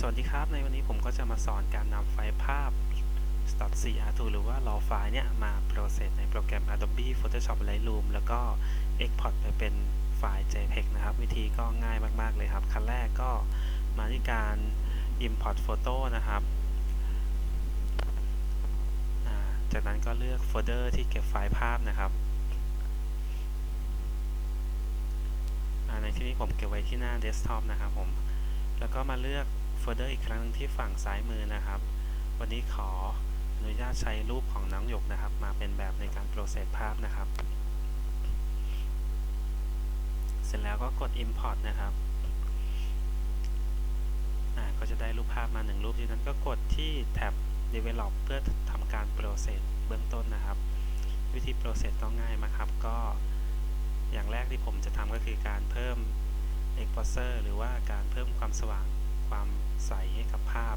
สวัสดีครับ ในวันนี้ผมก็จะมาสอนการนำไฟล์ภาพ .cr2 หรือว่า raw ไฟล์เนี่ยมา process ในโปรแกรม Adobe Photoshop Lightroom แล้วก็ export ไปเป็นไฟล์ JPEG นะครับ วิธีก็ง่ายมาก ๆ เลยครับ ขั้นแรกก็มาที่การ import photo นะครับ จากนั้นก็เลือกโฟลเดอร์ที่เก็บไฟล์ภาพนะครับ ในที่นี้ผมเก็บไว้ที่หน้า desktop นะครับผมแล้วก็มาเลือก โฟลเดอร์อีกครั้งหนึ่งที่ฝั่งซ้ายมือนะครับ วันนี้ขออนุญาตใช้รูปของน้องหยกนะครับ มาเป็นแบบในการโปรเซสภาพนะครับ เสร็จแล้วก็กด Import นะครับก็จะได้รูปภาพมาหนึ่งรูปจากนั้นก็กดที่แท็บ Develop เพื่อทำการโปรเซสเบื้องต้นนะครับ วิธีโปรเซสก็ง่ายมากครับก็อย่างแรกที่ผมจะทำก็คือการเพิ่ม exposure หรือว่าการเพิ่มความสว่าง ความใสให้กับภาพ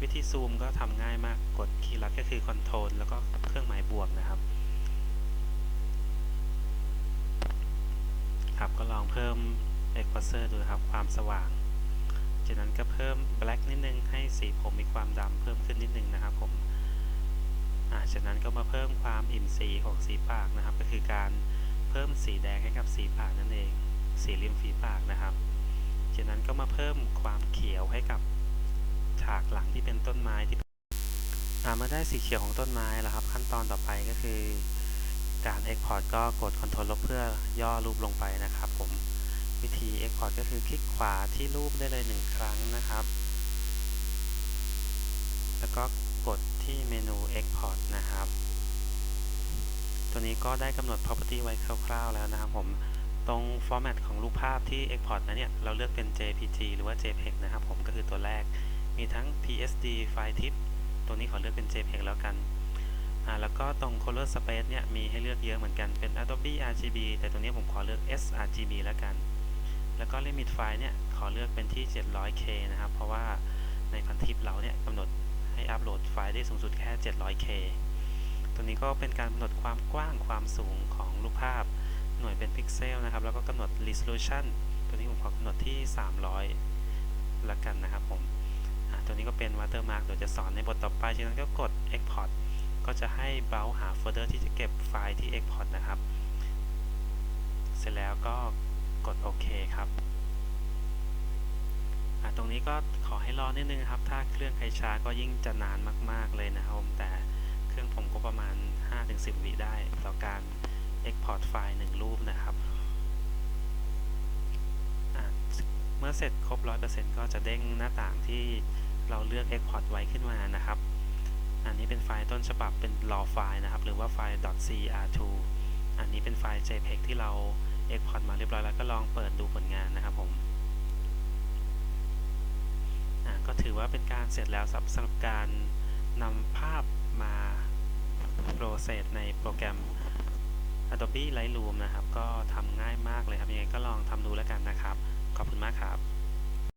วิธีซูมก็ทำง่ายมากกดคีย์ลัดก็คือ Ctrl แล้วก็เครื่องหมายบวกนะครับ ครับก็ลองเพิ่ม exposure ดูครับความสว่าง จากนั้นก็เพิ่ม black นิดนึงให้สีผมมีความดำเพิ่มขึ้นนิดนึงนะครับผมจากนั้นก็มาเพิ่มความอิ่มสีของสีปากนะครับ ก็คือการเพิ่มสีแดงให้กับสีปากนั่นเอง สีริมฝีปากนะครับ จากนั้นก็มาเพิ่มความเขียวให้กับฉากหลังที่เป็นต้นไม้ที่อ่ามื่อได้สีเขียวของต้นไม้แล้วครับ ขั้นตอนต่อไปก็คือ การ Export ก็กด Ctrl ลบเพื่อย่อรูปลงไปนะครับ ผมวิธี Export ก็คือคลิกขวาที่รูปได้เลยหนึ่งครั้งนะครับ แล้วก็กดที่เมนู Export นะครับ ตัวนี้ก็ได้กำหนด property ไว้คร่าวๆแล้วนะครับผม ตรง format ของรูปภาพที่ export นะเนี่ย เราเลือกเป็น JPG หรือว่า JPEG นะครับผมก็คือตัวแรก มีทั้ง PSD ไฟล์ tip ตัวนี้ขอเลือกเป็น JPEG แล้วกันอ่าแล้วก็ตรง color space เนี่ย มีให้เลือกเยอะเหมือนกันเป็น Adobe RGB แต่ตัวนี้ผมขอเลือก sRGB แล้วกัน แล้วก็ limit ไฟล์เนี่ย ขอเลือกเป็นที่ 700K นะครับ เพราะว่าในพันทิปเราเนี่ยกำหนดให้อัปโหลดไฟล์ได้สูงสุดแค่ 700K ตัวนี้ก็เป็นการกำหนดความกว้างความสูงของรูปภาพ หน่วยเป็นพิกเซลนะครับ แล้วก็กำหนด resolution ตัวนี้ผมขอกำหนดที่ 300 ละกันนะครับผมตัวนี้ก็เป็น watermark เดี๋ยวจะสอนในบทต่อไปจากนั้นก็กด export ก็จะให้เบราว์หาโฟลเดอร์ที่จะเก็บไฟล์ที่ export นะครับ เสร็จแล้วก็กดโอเคครับตรงนี้ก็ขอให้รอนิดนึงครับ ถ้าเครื่องใครช้าก็ยิ่งจะนานมาก ๆ เลยนะครับผมแต่เครื่องผมก็ประมาณ 5-10 วิได้ต่อการ Export ไฟล์หนึ่งรูปนะครับเมื่อเสร็จครบ 100%ก็จะเด้งหน้าต่างที่เราเลือก Export ไว้ขึ้นมานะครับ อันนี้เป็นไฟล์ต้นฉบับเป็น raw ไฟล์นะครับ หรือว่าไฟล์ .cr2 อันนี้เป็นไฟล์ jpeg ที่เรา Export มาเรียบร้อยแล้วก็ลองเปิดดูผลงานนะครับผมก็ถือว่าเป็นการเสร็จแล้วสำหรับการนำภาพมา process ในโปรแกรม Adobe Lightroom นะครับ ก็ทำง่ายมากเลยครับ ยังไงก็ลองทำดูแล้วกันนะครับ ขอบคุณมากครับ